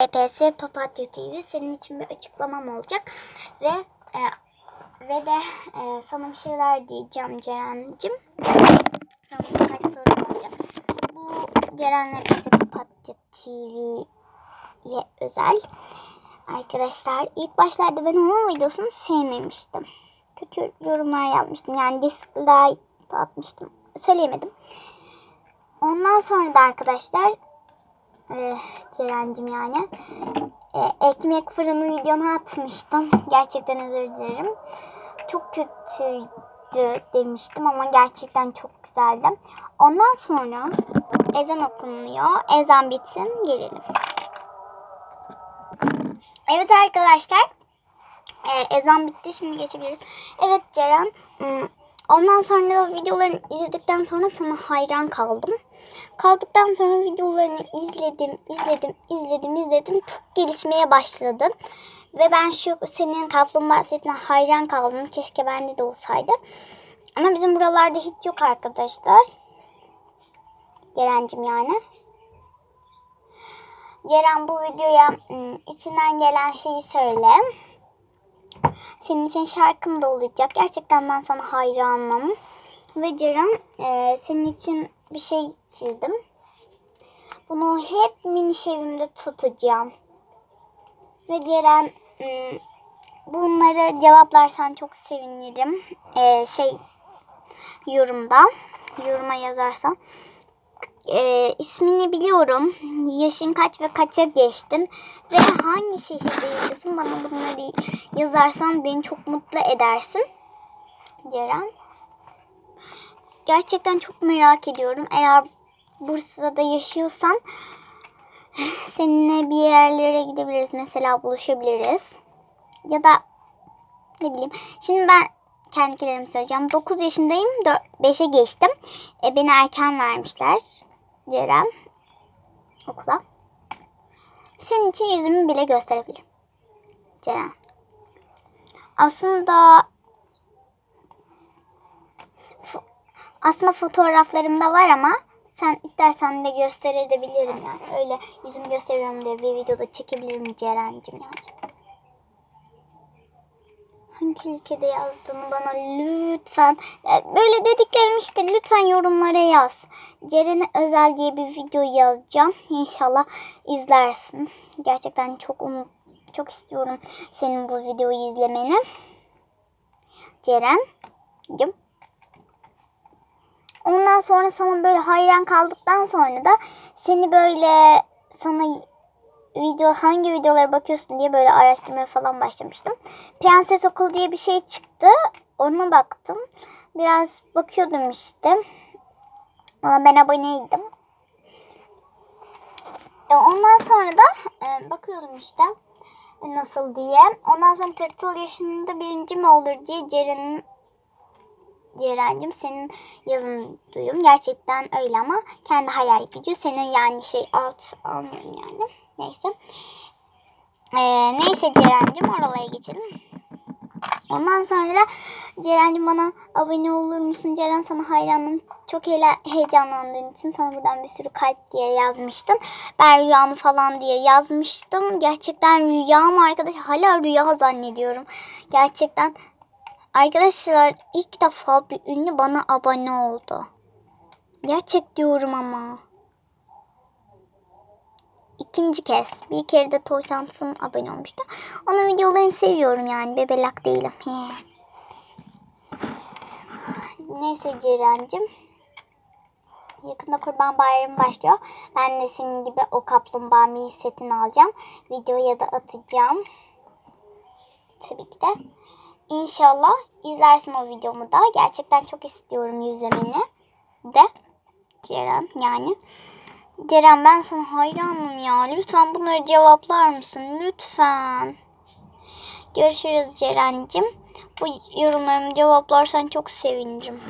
EPS Papatya TV senin için bir açıklamam olacak ve e, ve de e, sana bir şeyler diyeceğim Ceren'cim. Sana birkaç sorum olacak. Bu Ceren EPS Papatya TV'ye özel. Arkadaşlar ilk başlarda ben onun videosunu sevmemiştim. Kötü yorumlar yapmıştım. Yani dislike atmıştım. Söyleyemedim. Ondan sonra da arkadaşlar e, Ceren'cim yani e, ekmek fırını videonu atmıştım. Gerçekten özür dilerim. Çok kötüydü demiştim ama gerçekten çok güzeldi. Ondan sonra ezan okunuyor. Ezan bitsin gelelim. Evet arkadaşlar. E, ezan bitti. Şimdi geçebiliriz. Evet Ceren. Ondan sonra videolarını izledikten sonra sana hayran kaldım. Kaldıktan sonra videolarını izledim, izledim, izledim, izledim. Çok gelişmeye başladın. Ve ben şu senin kaplumbağa setine hayran kaldım. Keşke bende de olsaydı. Ama bizim buralarda hiç yok arkadaşlar. Ceren'cim yani. Ceren bu videoya içinden gelen şeyi söyle. Senin için şarkım da olacak. Gerçekten ben sana hayranım. Ve Ceren e, senin için bir şey çizdim. Bunu hep mini evimde tutacağım. Ve Ceren bunları cevaplarsan çok sevinirim. E, şey yorumda yoruma yazarsan. E, ismini biliyorum. Yaşın kaç ve kaça geçtin. Ve hangi şehirde yaşıyorsun? Bana bunları yazarsan beni çok mutlu edersin. Ceren. Gerçekten çok merak ediyorum. Eğer Bursa'da yaşıyorsan seninle bir yerlere gidebiliriz. Mesela buluşabiliriz. Ya da ne bileyim. Şimdi ben kendilerimi söyleyeceğim. 9 yaşındayım. 5'e geçtim. E, beni erken vermişler. Ceren. Okula. Senin için yüzümü bile gösterebilirim. Ceren. Aslında aslında fotoğraflarım da var ama sen istersen de gösterebilirim yani. Öyle yüzümü gösteriyorum diye bir videoda çekebilirim Ceren'cim yani. Hangi ülkede yazdığını bana lütfen e, böyle dediklerim işte lütfen yorumlara yaz. Ceren'e özel diye bir video yazacağım. İnşallah izlersin. Gerçekten çok umut çok istiyorum senin bu videoyu izlemeni. Ceren. Cım. Ondan sonra sana böyle hayran kaldıktan sonra da seni böyle sana video hangi videolara bakıyorsun diye böyle araştırmaya falan başlamıştım. Prenses Okul diye bir şey çıktı. Ona baktım. Biraz bakıyordum işte. Ona ben aboneydim. E, Ondan sonra da e, bakıyordum işte nasıl diye. Ondan sonra Tırtıl yaşında birinci mi olur diye Ceren'in Ceren'cim senin yazını duydum. Gerçekten öyle ama kendi hayal gücü. Senin yani şey alt almıyorum yani. Neyse. Ee, neyse Ceren'cim oralara geçelim. Ondan sonra da Ceren'cim bana abone olur musun? Ceren sana hayranım. Çok hele- heyecanlandığın için sana buradan bir sürü kalp diye yazmıştım. Ben rüyamı falan diye yazmıştım. Gerçekten rüyam arkadaş hala rüya zannediyorum. Gerçekten Arkadaşlar ilk defa bir ünlü bana abone oldu. Gerçek diyorum ama. İkinci kez. Bir kere de Toy Samsun abone olmuştu. Onun videolarını seviyorum yani. Bebelak değilim. Neyse Ceren'cim. Yakında kurban bayramı başlıyor. Ben de senin gibi o kaplumbağa mini setini alacağım. Videoya da atacağım. Tabii ki de. İnşallah izlersin o videomu da. Gerçekten çok istiyorum izlemeni de. Ceren yani. Ceren ben sana hayranım ya. Lütfen bunları cevaplar mısın? Lütfen. Görüşürüz Ceren'cim. Bu yorumlarımı cevaplarsan çok sevinirim.